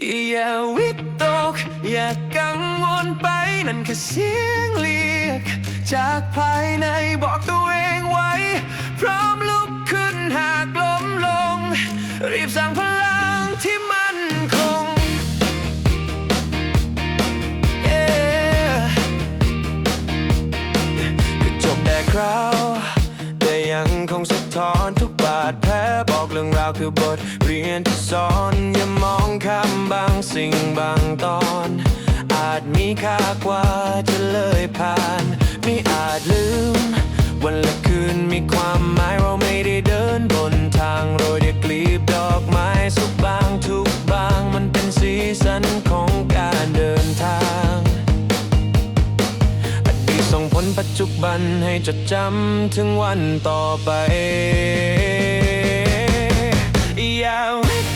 อย่าวิตก อย่ากังวลไปนั่นแค่เสียงเรียก จากภายในบอกตัวเองไว้ พร้อมลุกขึ้นหากล้มลง รีบสร้างพลังที่มา บอกเรื่องราวคือบทเรียนที่สอนอย่ามองข้ามบางสิ่งบางตอน อาจมีค่ากว่าจะเลยผ่าน ไม่อาจลืม วันและคืนมีความหมายเราไม่ได้เดินบนทางโรยด้วยกลีบดอกไม้สุกบางทุกบางมันเป็นสีสันของการเดินทางอดีตส่งผลปัจจุบันให้จดจำถึงวันต่อไป อ